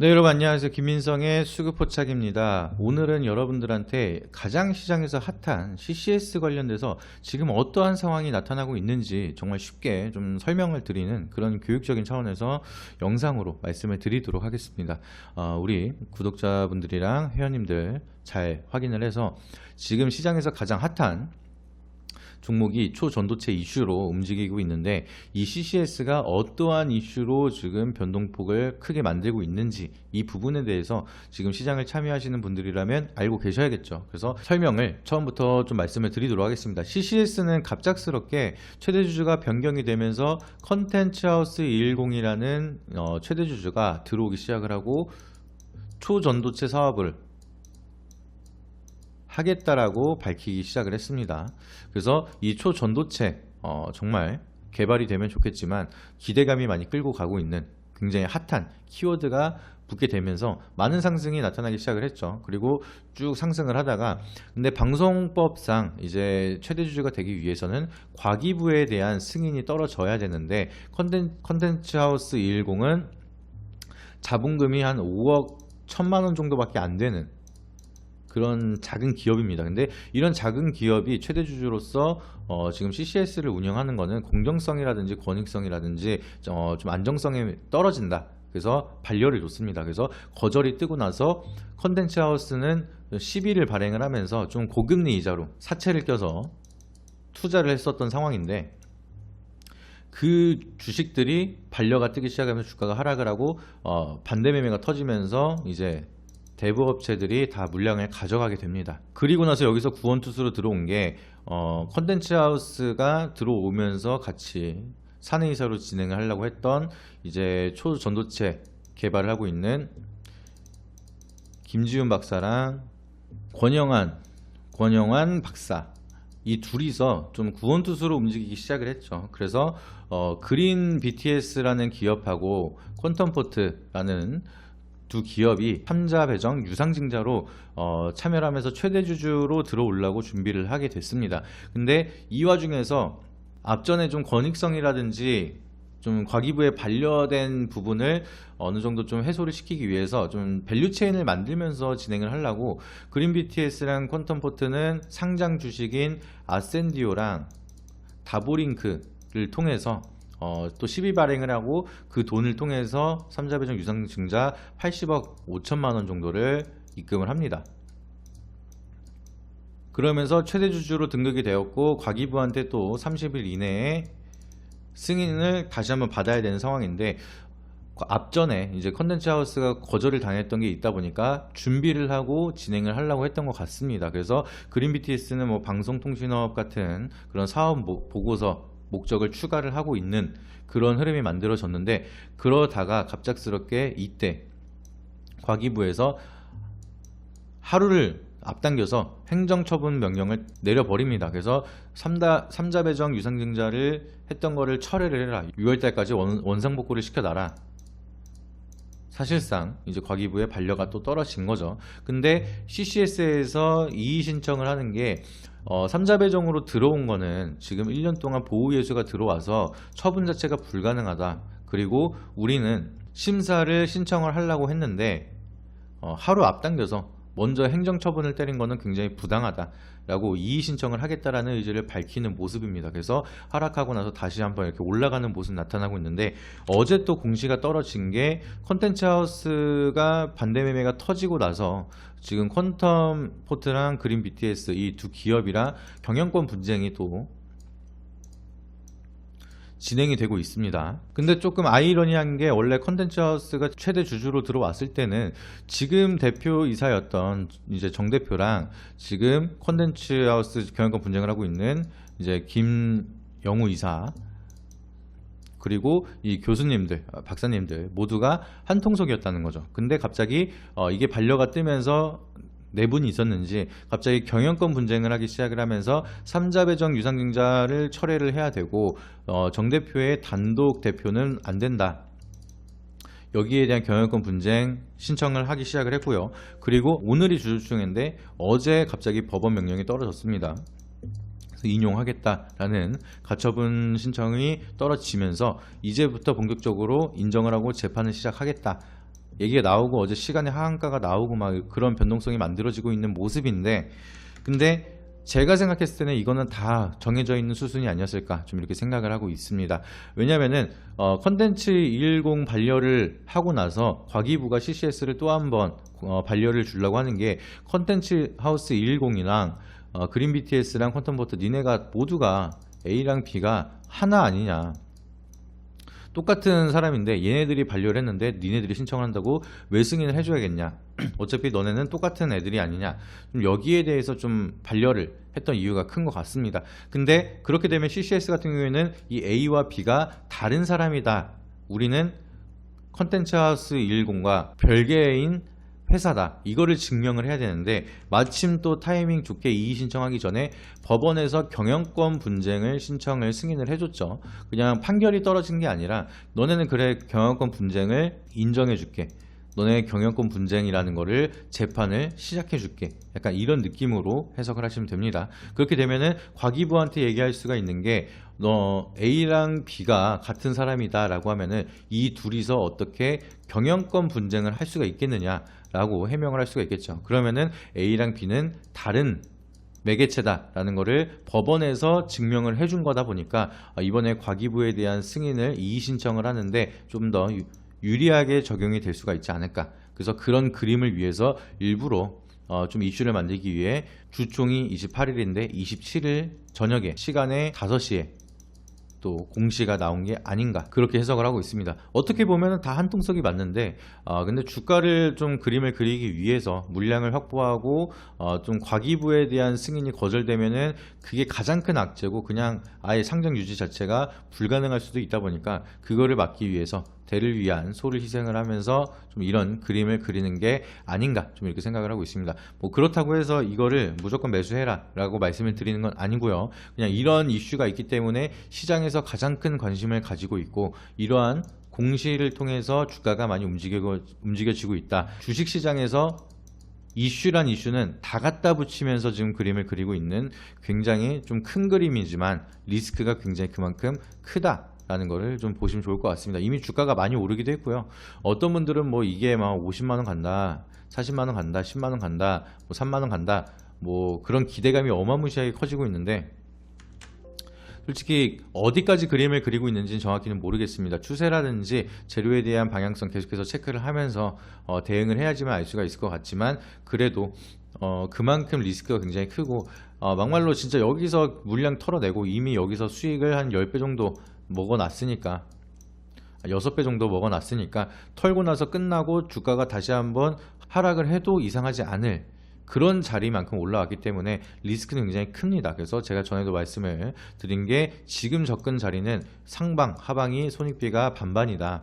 네, 여러분 안녕하세요. 김민성의 수급포착입니다. 오늘은 여러분들한테 가장 시장에서 핫한 CCS 관련돼서 지금 어떠한 상황이 나타나고 있는지 정말 쉽게 좀 설명을 드리는 그런 교육적인 차원에서 영상으로 말씀을 드리도록 하겠습니다. 어, 우리 구독자분들이랑 회원님들 잘 확인을 해서 지금 시장에서 가장 핫한 종목이 초전도체 이슈로 움직이고 있는데 이 CCS가 어떠한 이슈로 지금 변동폭을 크게 만들고 있는지 이 부분에 대해서 지금 시장을 참여하시는 분들이라면 알고 계셔야겠죠. 그래서 설명을 처음부터 좀 말씀을 드리도록 하겠습니다. CCS는 갑작스럽게 최대 주주가 변경이 되면서 컨텐츠 하우스 210이라는 어, 최대 주주가 들어오기 시작을 하고 초전도체 사업을 하겠다라고 밝히기 시작을 했습니다. 그래서 이 초전도체 어, 정말 개발이 되면 좋겠지만 기대감이 많이 끌고 가고 있는 굉장히 핫한 키워드가 붙게 되면서 많은 상승이 나타나기 시작을 했죠. 그리고 쭉 상승을 하다가 근데 방송법상 이제 최대 주주가 되기 위해서는 과기부에 대한 승인이 떨어져야 되는데 컨텐, 컨텐츠 하우스 210은 자본금이 한 5억 1천만 원 정도밖에 안 되는 그런 작은 기업입니다. 근데 이런 작은 기업이 최대 주주로서 어, 지금 CCS를 운영하는 거는 공정성이라든지 권익성이라든지 어, 좀 안정성이 떨어진다. 그래서 반려를 줬습니다. 그래서 거절이 뜨고 나서 컨텐츠 하우스는 시비를 발행을 하면서 좀 고금리 이자로 사채를 껴서 투자를 했었던 상황인데 그 주식들이 반려가 뜨기 시작하면서 주가가 하락을 하고 어, 반대 매매가 터지면서 이제 대부 업체들이 다 물량을 가져가게 됩니다. 그리고 나서 여기서 구원투수로 들어온 게 어, 컨텐츠 하우스가 들어오면서 같이 사내이사로 진행을 하려고 했던 이제 초전도체 개발을 하고 있는 김지훈 박사랑 권영환 권영환 박사 이 둘이서 좀 구원투수로 움직이기 시작을 했죠. 그래서 어, 그린 BTS라는 기업하고 퀀텀포트라는 두 기업이 삼자 배정 유상증자로 어, 참여를 하면서 최대 주주로 들어오려고 준비를 하게 됐습니다. 근데 이 와중에서 앞전에 좀 권익성이라든지 좀 과기부에 반려된 부분을 어느 정도 좀 해소를 시키기 위해서 좀 밸류 체인을 만들면서 진행을 하려고 그린 BTS랑 퀀텀 포트는 상장 주식인 아센디오랑 다보링크를 통해서 어, 또 12 발행을 하고 그 돈을 통해서 삼자배정 유상증자 80억 5천만 원 정도를 입금을 합니다. 그러면서 최대 주주로 등극이 되었고 과기부한테 또 30일 이내에 승인을 다시 한번 받아야 되는 상황인데 앞전에 이제 컨텐츠 하우스가 거절을 당했던 게 있다 보니까 준비를 하고 진행을 하려고 했던 것 같습니다. 그래서 그린 BTS는 뭐 방송통신업 같은 그런 사업 모- 보고서 목적을 추가를 하고 있는 그런 흐름이 만들어졌는데 그러다가 갑작스럽게 이때 과기부에서 하루를 앞당겨서 행정처분 명령을 내려버립니다. 그래서 삼다, 삼자 배정 유상증자를 했던 거를 철회를 해라. 6월달까지 원, 원상복구를 시켜놔라. 사실상 이제 과기부의 반려가 또 떨어진 거죠. 근데 CCS에서 이의 신청을 하는 게 어, 삼자 배정으로 들어온 거는 지금 1년 동안 보호 예수가 들어와서 처분 자체가 불가능하다. 그리고 우리는 심사를 신청을 하려고 했는데 어, 하루 앞당겨서 먼저 행정처분을 때린 거는 굉장히 부당하다 라고 이의 신청을 하겠다라는 의지를 밝히는 모습입니다. 그래서 하락하고 나서 다시 한번 이렇게 올라가는 모습 나타나고 있는데 어제 또 공시가 떨어진 게 컨텐츠 하우스가 반대 매매가 터지고 나서 지금 퀀텀 포트랑 그린 BTS 이 두 기업이랑 경영권 분쟁이 또 진행이 되고 있습니다. 근데 조금 아이러니한 게 원래 컨텐츠 하우스가 최대 주주로 들어왔을 때는 지금 대표이사였던 이제 정 대표랑 지금 컨텐츠 하우스 경영권 분쟁을 하고 있는 이제 김영우 이사 그리고 이 교수님들, 아, 박사님들 모두가 한 통속이었다는 거죠. 근데 갑자기 어, 이게 반려가 뜨면서 내분이 있었는지 갑자기 경영권 분쟁을 하기 시작을 하면서 삼자 배정 유상증자를 철회를 해야 되고 어, 정 대표의 단독 대표는 안 된다. 여기에 대한 경영권 분쟁 신청을 하기 시작을 했고요. 그리고 오늘이 주주총회인데 어제 갑자기 법원 명령이 떨어졌습니다. 인용하겠다라는 가처분 신청이 떨어지면서 이제부터 본격적으로 인정을 하고 재판을 시작하겠다. 얘기가 나오고 어제 시간의 하한가가 나오고 막 그런 변동성이 만들어지고 있는 모습인데 근데 제가 생각했을 때는 이거는 다 정해져 있는 수순이 아니었을까 좀 이렇게 생각을 하고 있습니다. 왜냐면은 어, 컨텐츠 210 반려를 하고 나서 과기부가 CCS를 또 한번 어, 반려를 주려고 하는 게 컨텐츠 하우스 210이랑 어, 그린 BTS랑 퀀텀버터 니네가 모두가 A랑 B가 하나 아니냐 똑같은 사람인데 얘네들이 반려를 했는데 니네들이 신청을 한다고 왜 승인을 해줘야겠냐? 어차피 너네는 똑같은 애들이 아니냐? 좀 여기에 대해서 좀 반려를 했던 이유가 큰 것 같습니다. 근데 그렇게 되면 CCS 같은 경우에는 이 A와 B가 다른 사람이다. 우리는 컨텐츠 하우스 110과 별개인 회사다. 이거를 증명을 해야 되는데 마침 또 타이밍 좋게 이의 신청하기 전에 법원에서 경영권 분쟁을 신청을 승인을 해줬죠. 그냥 판결이 떨어진 게 아니라 너네는 그래 경영권 분쟁을 인정해 줄게. 너네 경영권 분쟁이라는 거를 재판을 시작해 줄게. 약간 이런 느낌으로 해석을 하시면 됩니다. 그렇게 되면은 과기부한테 얘기할 수가 있는 게 너 A랑 B가 같은 사람이다 라고 하면은 이 둘이서 어떻게 경영권 분쟁을 할 수가 있겠느냐 라고 해명을 할 수가 있겠죠. 그러면은 A랑 B는 다른 매개체다라는 거를 법원에서 증명을 해준 거다 보니까 아, 이번에 과기부에 대한 승인을 이의 신청을 하는데 좀 더 유리하게 적용이 될 수가 있지 않을까. 그래서 그런 그림을 위해서 일부러 어, 좀 이슈를 만들기 위해 주총이 28일인데 27일 저녁에 시간에 5시에 또 공시가 나온 게 아닌가 그렇게 해석을 하고 있습니다. 어떻게 보면 다 한통속이 맞는데 어, 근데 주가를 좀 그림을 그리기 위해서 물량을 확보하고 어, 좀 과기부에 대한 승인이 거절되면은 그게 가장 큰 악재고 그냥 아예 상장 유지 자체가 불가능할 수도 있다 보니까 그거를 막기 위해서 대를 위한 소를 희생을 하면서 좀 이런 그림을 그리는 게 아닌가 좀 이렇게 생각을 하고 있습니다. 뭐 그렇다고 해서 이거를 무조건 매수해라 라고 말씀을 드리는 건 아니고요. 그냥 이런 이슈가 있기 때문에 시장에서 가장 큰 관심을 가지고 있고 이러한 공시를 통해서 주가가 많이 움직여, 움직여지고 있다. 주식시장에서 이슈란 이슈는 다 갖다 붙이면서 지금 그림을 그리고 있는 굉장히 좀 큰 그림이지만 리스크가 굉장히 그만큼 크다. 라는 거를 좀 보시면 좋을 것 같습니다. 이미 주가가 많이 오르기도 했고요. 어떤 분들은 뭐 이게 막 50만 원 간다, 40만 원 간다, 10만 원 간다, 뭐 3만 원 간다, 뭐 그런 기대감이 어마무시하게 커지고 있는데 솔직히 어디까지 그림을 그리고 있는지는 정확히는 모르겠습니다. 추세라든지 재료에 대한 방향성 계속해서 체크를 하면서 어, 대응을 해야지만 알 수가 있을 것 같지만 그래도 어, 그만큼 리스크가 굉장히 크고 어, 막말로 진짜 여기서 물량 털어내고 이미 여기서 수익을 한 10배 정도 먹어놨으니까 6배 정도 먹어놨으니까 털고 나서 끝나고 주가가 다시 한번 하락을 해도 이상하지 않을 그런 자리만큼 올라왔기 때문에 리스크는 굉장히 큽니다. 그래서 제가 전에도 말씀을 드린 게 지금 접근 자리는 상방, 하방이 손익비가 반반이다.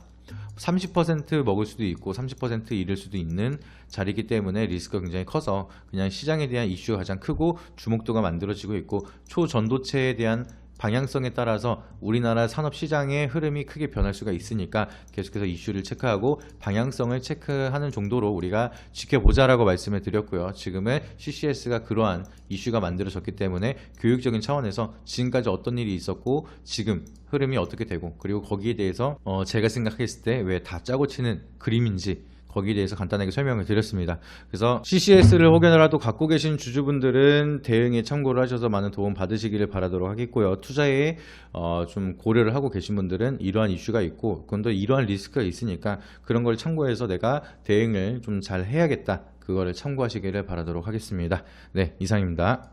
30% 먹을 수도 있고 30% 잃을 수도 있는 자리이기 때문에 리스크가 굉장히 커서 그냥 시장에 대한 이슈가 가장 크고 주목도가 만들어지고 있고 초전도체에 대한 방향성에 따라서 우리나라 산업 시장의 흐름이 크게 변할 수가 있으니까 계속해서 이슈를 체크하고 방향성을 체크하는 정도로 우리가 지켜보자라고 말씀을 드렸고요. 지금은 CCS가 그러한 이슈가 만들어졌기 때문에 교육적인 차원에서 지금까지 어떤 일이 있었고 지금 흐름이 어떻게 되고 그리고 거기에 대해서 어 제가 생각했을 때 왜 다 짜고 치는 그림인지 거기에 대해서 간단하게 설명을 드렸습니다. 그래서 CCS를 혹여나라도 갖고 계신 주주분들은 대응에 참고를 하셔서 많은 도움 받으시기를 바라도록 하겠고요. 투자에 어, 좀 고려를 하고 계신 분들은 이러한 이슈가 있고 그건 또 이러한 리스크가 있으니까 그런 걸 참고해서 내가 대응을 좀 잘 해야겠다. 그거를 참고하시기를 바라도록 하겠습니다. 네, 이상입니다.